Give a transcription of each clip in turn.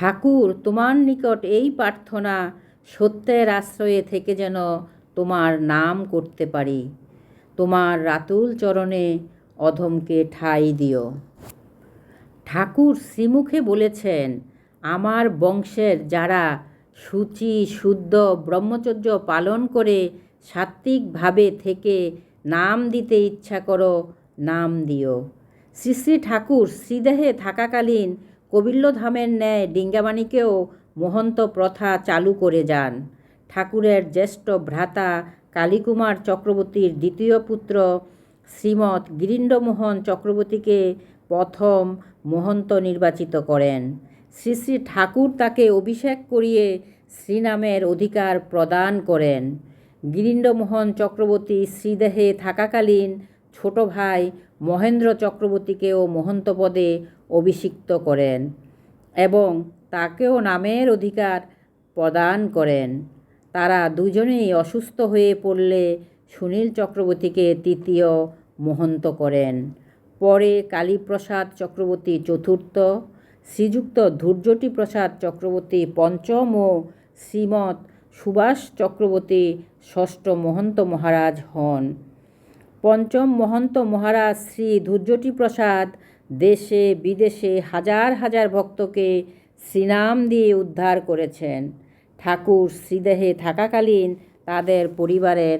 ঠাকুর, তোমার নিকট এই প্রার্থনা সত্যের আশ্রয়ে থেকে যেন তোমার নাম করতে পারি। তোমার রাতুল চরণে অধমকে ঠাঁই দিও। ঠাকুর শ্রীমুখে বলেছেন, আমার বংশের যারা সূচি, শুদ্ধ, ব্রহ্মচর্য পালন করে সাত্ত্বিকভাবে থেকে নাম দিতে ইচ্ছা করো, নাম দিও। শ্রী শ্রী ঠাকুর শ্রীদেহে থাকাকালীন কবিল্লধামের ন্যায় ডিঙ্গাবাণীকেও মহন্ত প্রথা চালু করে যান। ঠাকুরের জ্যেষ্ঠ ভ্রাতা কালীকুমার চক্রবর্তীর দ্বিতীয় পুত্র শ্রীমৎ গিরীন্দ্রমোহন চক্রবর্তীকে প্রথম মহন্ত নির্বাচিত করেন। শ্রী শ্রী ঠাকুর তাকে অভিষেক করিয়ে শ্রীনামের অধিকার প্রদান করেন। গিরীন্দ্রমোহন চক্রবর্তী শ্রীদেহে থাকাকালীন ছোট ভাই মহেন্দ্র চক্রবর্তীকেও মহন্ত পদে অভিষিক্ত করেন এবং তাকেও নামের অধিকার প্রদান করেন। তারা দুজনেই অসুস্থ হয়ে পড়লে সুনীল চক্রবর্তীকে তৃতীয় মহন্ত করেন। পরে কালীপ্রসাদ চক্রবর্তী চতুর্থ, শ্রীযুক্ত ধূর্যটি প্রসাদ চক্রবর্তী পঞ্চম ও শ্রীমৎ সুভাষ চক্রবর্তী ষষ্ঠ মহন্ত মহারাজ হন। পঞ্চম মহন্ত মহারাজ শ্রী ধূর্যটি প্রসাদ দেশে, বিদেশে হাজার হাজার ভক্তকে শ্রীনাম দিয়ে উদ্ধার করেছেন। ঠাকুর শ্রীদেহে থাকাকালীন তাদের পরিবারের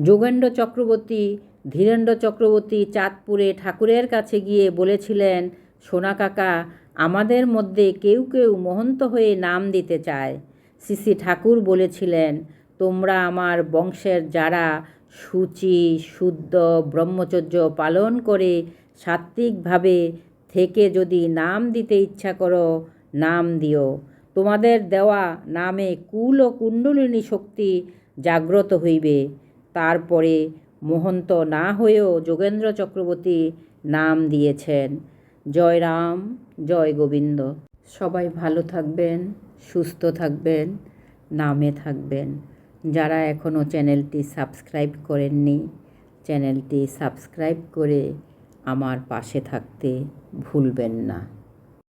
যোগেন্দ্র চক্রবর্তী, ধীরেন্দ্র চক্রবর্তী চাঁদপুরে ঠাকুরের কাছে গিয়ে বলেছিলেন, সোনা কাকা, আমাদের মধ্যে কেউ কেউ মহন্ত হয়ে নাম দিতে চায়। শ্রী ঠাকুর বলেছিলেন, তোমরা আমার বংশের যারা সূচি, শুদ্ধ, ব্রহ্মচর্য পালন করে সাত্ত্বিকভাবে থেকে যদি নাম দিতে ইচ্ছা করো, নাম দিও। তোমাদের দেওয়া নামে কুল ও কুণ্ডলিনী শক্তি জাগ্রত হইবে। তারপরে মহন্ত না হয়েও যোগেন্দ্র চক্রবর্তী নাম দিয়েছেন। জয় রাম, জয় গোবিন্দ। সবাই ভালো থাকবেন, সুস্থ থাকবেন, নামে থাকবেন। যারা এখনও চ্যানেলটি সাবস্ক্রাইব করেননি চ্যানেলটি সাবস্ক্রাইব করে আমার পাশে থাকতে ভুলবেন না।